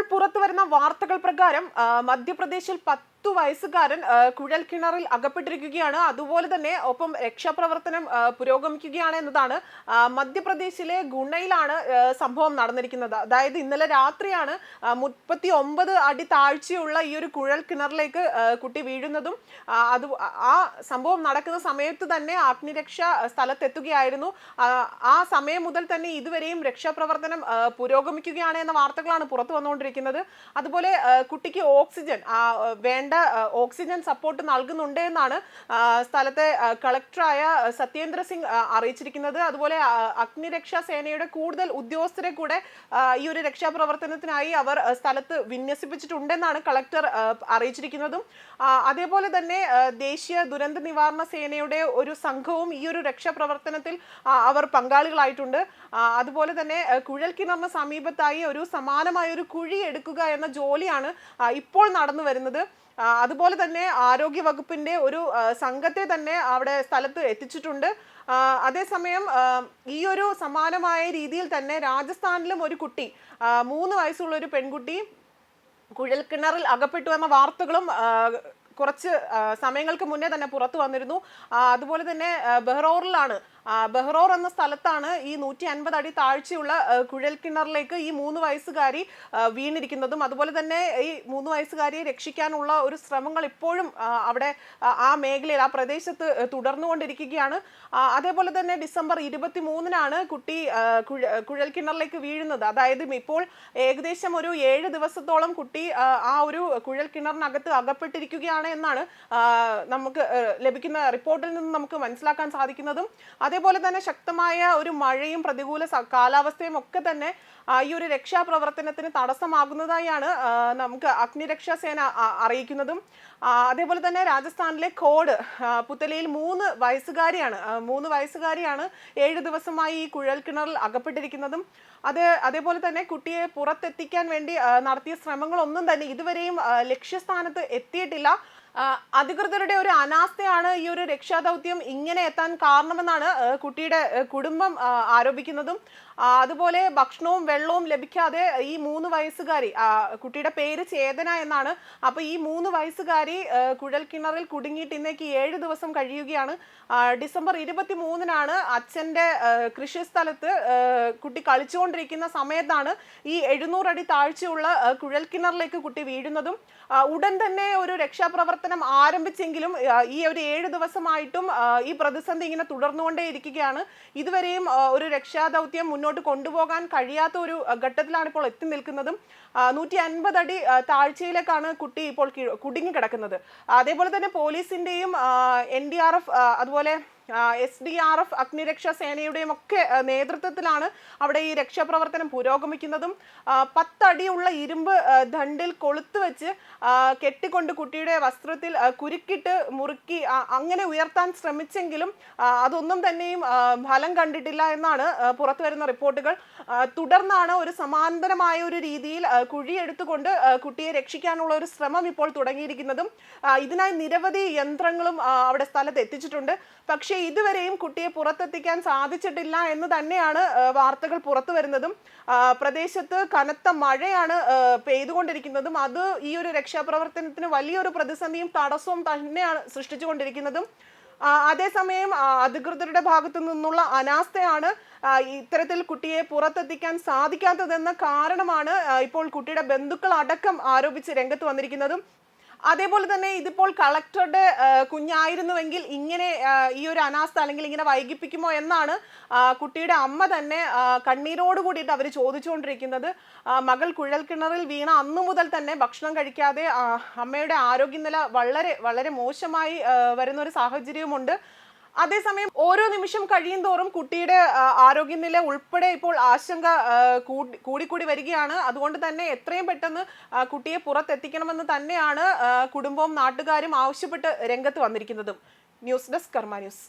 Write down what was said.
ഇപ്പോൾ പുറത്തു വരുന്ന വാർത്തകൾ പ്രകാരം മധ്യപ്രദേശിൽ പത്തു വയസ്സുകാരൻ കുഴൽക്കിണറിൽ കുഴൽ കിണറിൽ അകപ്പെട്ടിരിക്കുകയാണ്. അതുപോലെ തന്നെ ഒപ്പം രക്ഷാപ്രവർത്തനം പുരോഗമിക്കുകയാണ് എന്നതാണ് മധ്യപ്രദേശിലെ ഗുണയിലാണ് സംഭവം നടന്നിരിക്കുന്നത്. അതായത് ഇന്നലെ രാത്രിയാണ് മുപ്പത്തി ഒമ്പത് അടി താഴ്ചയുള്ള ഈ ഒരു കുഴൽ കിണറിലേക്ക് കുട്ടി വീഴുന്നതും അത് ആ സംഭവം നടക്കുന്ന സമയത്ത് തന്നെ അഗ്നിരക്ഷ സ്ഥലത്തെത്തുകയായിരുന്നു. ആ, സമയം മുതൽ തന്നെ ഇതുവരെയും രക്ഷാപ്രവർത്തനം പുരോഗമിക്കുകയാണ് എന്ന വാർത്തകളാണ് പുറത്തു വന്നുകൊണ്ടിരിക്കുന്നത്. അതുപോലെ കുട്ടിക്ക് ഓക്സിജൻ ആ, വേണ്ട ഓക്സിജൻ സപ്പോർട്ട് നൽകുന്നുണ്ട് എന്നാണ് സ്ഥലത്തെ കളക്ടറായ സത്യേന്ദ്ര സിംഗ് അറിയിച്ചിരിക്കുന്നത്. അതുപോലെ അഗ്നിരക്ഷാ സേനയുടെ കൂടുതൽ ഉദ്യോഗസ്ഥരെ കൂടെ ഈ ഒരു രക്ഷാപ്രവർത്തനത്തിനായി അവർ സ്ഥലത്ത് വിന്യസിപ്പിച്ചിട്ടുണ്ടെന്നാണ് കളക്ടർ അറിയിച്ചിരിക്കുന്നതും. അതേപോലെ തന്നെ ദേശീയ ദുരന്ത നിവാരണ സേനയുടെ ഒരു സംഘവും ഈ ഒരു രക്ഷാപ്രവർത്തനത്തിൽ അവർ പങ്കാളികളായിട്ടുണ്ട്. അതുപോലെ തന്നെ കുഴൽ കിണറിന് സമീപത്തായി ഒരു സമാനമായ ഒരു കുഴി എടുക്കുക എന്ന ജോലിയാണ് ഇപ്പോൾ നടന്നു വരുന്നത്. അതുപോലെ തന്നെ ആരോഗ്യ വകുപ്പിന്റെ ഒരു സംഘത്തെ തന്നെ അവിടെ സ്ഥലത്ത് എത്തിച്ചിട്ടുണ്ട്. അതേസമയം ഈ ഒരു സമാനമായ രീതിയിൽ തന്നെ രാജസ്ഥാനിലും ഒരു കുട്ടി മൂന്ന് വയസ്സുള്ള ഒരു പെൺകുട്ടി കുഴൽക്കിണറിൽ അകപ്പെട്ടു എന്ന വാർത്തകളും കുറച്ച് സമയങ്ങൾക്ക് മുന്നേ തന്നെ പുറത്തു വന്നിരുന്നു. അതുപോലെ തന്നെ ബെഹ്റോറിലാണ്. ബെഹ്റോർ എന്ന സ്ഥലത്താണ് ഈ നൂറ്റി അൻപത് അടി താഴ്ചയുള്ള കുഴൽ കുഴൽക്കിണറിലേക്ക് ഈ മൂന്ന് വയസ്സുകാരി വീണിരിക്കുന്നതും. അതുപോലെ തന്നെ ഈ മൂന്ന് വയസ്സുകാരിയെ രക്ഷിക്കാനുള്ള ഒരു ശ്രമങ്ങൾ ഇപ്പോഴും അവിടെ ആ, മേഖലയിൽ ആ പ്രദേശത്ത് തുടർന്നുകൊണ്ടിരിക്കുകയാണ്. അതേപോലെ തന്നെ ഡിസംബർ ഇരുപത്തി മൂന്നിനാണ് കുട്ടി കുഴൽ കുഴ- കുഴൽക്കിണറിലേക്ക് വീഴുന്നത്. അതായത് ഇപ്പോൾ ഏകദേശം ഒരു ഏഴ് ദിവസത്തോളം കുട്ടി ആ, ഒരു കുഴൽ കിണറിനകത്ത് അകപ്പെട്ടിരിക്കുകയാണ് എന്നാണ് നമുക്ക് ലഭിക്കുന്ന റിപ്പോർട്ടിൽ നിന്ന് നമുക്ക് മനസ്സിലാക്കാൻ സാധിക്കുന്നതും. അതേപോലെ തന്നെ ശക്തമായ ഒരു മഴയും പ്രതികൂല കാലാവസ്ഥയും ഒക്കെ തന്നെ ഈ ഒരു രക്ഷാപ്രവർത്തനത്തിന് തടസ്സമാകുന്നതായാണ് നമുക്ക് അഗ്നിരക്ഷാ സേന അറിയിക്കുന്നതും. അതേപോലെ തന്നെ രാജസ്ഥാനിലെ കോഡ് പുത്തലയിൽ മൂന്ന് വയസ്സുകാരിയാണ് മൂന്ന് വയസ്സുകാരിയാണ് ഏഴ് ദിവസമായി ഈ കുഴൽ കിണറിൽ അകപ്പെട്ടിരിക്കുന്നതും. അത് അതേപോലെ തന്നെ കുട്ടിയെ പുറത്തെത്തിക്കാൻ വേണ്ടി നടത്തിയ ശ്രമങ്ങളൊന്നും തന്നെ ഇതുവരെയും ലക്ഷ്യസ്ഥാനത്ത് എത്തിയിട്ടില്ല. അധികൃതരുടെ ഒരു അനാസ്ഥയാണ് ഈ ഒരു രക്ഷാദൗത്യം ഇങ്ങനെ എത്താൻ കാരണമെന്നാണ് കുട്ടിയുടെ കുടുംബം ആരോപിക്കുന്നതും. അതുപോലെ ഭക്ഷണവും വെള്ളവും ലഭിക്കാതെ ഈ മൂന്ന് വയസ്സുകാരി കുട്ടിയുടെ പേര് ചേതന എന്നാണ്. അപ്പോൾ ഈ മൂന്ന് വയസ്സുകാരി കുഴൽക്കിണറിൽ കുഴൽ കിണറിൽ കുടുങ്ങിയിട്ട് ഇന്നേക്ക് ഏഴ് ദിവസം കഴിയുകയാണ്. ഡിസംബർ ഇരുപത്തി മൂന്നിനാണ് അച്ഛന്റെ കൃഷി കൃഷിസ്ഥലത്ത് കുട്ടി കളിച്ചുകൊണ്ടിരിക്കുന്ന സമയത്താണ് ഈ എഴുന്നൂറടി താഴ്ചയുള്ള കുഴൽക്കിണറിലേക്ക് കുഴൽ കിണറിലേക്ക് കുട്ടി വീഴുന്നതും. ഉടൻ തന്നെ ഒരു രക്ഷാപ്രവർത്തനം ആരംഭിച്ചെങ്കിലും ആ, ഈ ഒരു ഏഴ് ദിവസമായിട്ടും ഈ പ്രതിസന്ധി ഇങ്ങനെ തുടർന്നുകൊണ്ടേ ഇരിക്കുകയാണ് ഇതുവരെയും ഒരു രക്ഷാദൗത്യം മുന്നോട്ട് കൊണ്ടുപോകാൻ കഴിയാത്ത ഒരു ഘട്ടത്തിലാണ് ഇപ്പോൾ എത്തി നിൽക്കുന്നതും. നൂറ്റി അൻപത് അടി താഴ്ചയിലേക്കാണ് കുട്ടി ഇപ്പോൾ കുടുങ്ങിക്കിടക്കുന്നത് അതേപോലെ തന്നെ പോലീസിന്റെയും എൻ ഡി ആർ എഫ് അതുപോലെ എസ് ഡി ആർ എഫ് അഗ്നിരക്ഷാ സേനയുടെയും ഒക്കെ നേതൃത്വത്തിലാണ് അവിടെ ഈ രക്ഷാപ്രവർത്തനം പുരോഗമിക്കുന്നതും. പത്തടിയുള്ള ഇരുമ്പ് ദണ്ടിൽ കൊളുത്ത് വെച്ച് കെട്ടിക്കൊണ്ട് കുട്ടിയുടെ വസ്ത്രത്തിൽ കുരുക്കിട്ട് മുറുക്കി അങ്ങനെ ഉയർത്താൻ ശ്രമിച്ചെങ്കിലും അതൊന്നും തന്നെയും ഫലം കണ്ടിട്ടില്ല എന്നാണ് പുറത്തു വരുന്ന റിപ്പോർട്ടുകൾ. തുടർന്നാണ് ഒരു സമാന്തരമായ ഒരു രീതിയിൽ കുഴിയെടുത്തുകൊണ്ട് കുട്ടിയെ രക്ഷിക്കാനുള്ള ഒരു ശ്രമം ഇപ്പോൾ തുടങ്ങിയിരിക്കുന്നതും. ഇതിനായി നിരവധി യന്ത്രങ്ങളും അവിടെ സ്ഥലത്ത് എത്തിച്ചിട്ടുണ്ട്. പക്ഷേ ഇതുവരെയും കുട്ടിയെ പുറത്തെത്തിക്കാൻ സാധിച്ചിട്ടില്ല എന്ന് തന്നെയാണ് വാർത്തകൾ പുറത്തു വരുന്നതും. പ്രദേശത്ത് കനത്ത മഴയാണ് പെയ്തുകൊണ്ടിരിക്കുന്നതും. അത് ഈ ഒരു രക്ഷാപ്രവർത്തനത്തിന് വലിയൊരു പ്രതിസന്ധിയും തടസ്സവും തന്നെയാണ് സൃഷ്ടിച്ചുകൊണ്ടിരിക്കുന്നതും. അതേസമയം അധികൃതരുടെ ഭാഗത്തു നിന്നുള്ള അനാസ്ഥയാണ് ഇത്തരത്തിൽ കുട്ടിയെ പുറത്തെത്തിക്കാൻ സാധിക്കാത്തതെന്ന കാരണമാണ് ഇപ്പോൾ കുട്ടിയുടെ ബന്ധുക്കൾ അടക്കം ആരോപിച്ച് രംഗത്ത് വന്നിരിക്കുന്നതും. അതേപോലെ തന്നെ ഇതിപ്പോൾ കളക്ടറുടെ കുഞ്ഞായിരുന്നുവെങ്കിൽ ഇങ്ങനെ ഈ ഒരു അനാസ്ഥ അല്ലെങ്കിൽ ഇങ്ങനെ വൈകിപ്പിക്കുമോ എന്നാണ് കുട്ടിയുടെ അമ്മ തന്നെ കണ്ണീരോട് കൂടിയിട്ട് അവർ ചോദിച്ചുകൊണ്ടിരിക്കുന്നത്. മകൾ മകൾ കുഴൽക്കിണറിൽ വീണ അന്നു മുതൽ തന്നെ ഭക്ഷണം കഴിക്കാതെ അമ്മയുടെ ആരോഗ്യനില വളരെ വളരെ മോശമായി വരുന്ന ഒരു സാഹചര്യവുമുണ്ട്. അതേസമയം ഓരോ നിമിഷം കഴിയും തോറും കുട്ടിയുടെ ആരോഗ്യനില ഉൾപ്പെടെ ഇപ്പോൾ ആശങ്ക കൂടിക്കൂടി വരികയാണ്. അതുകൊണ്ട് തന്നെ എത്രയും പെട്ടെന്ന് കുട്ടിയെ പുറത്തെത്തിക്കണമെന്ന് തന്നെയാണ് കുടുംബവും നാട്ടുകാരും ആവശ്യപ്പെട്ട് രംഗത്ത് വന്നിരിക്കുന്നതും. News desk Karma news.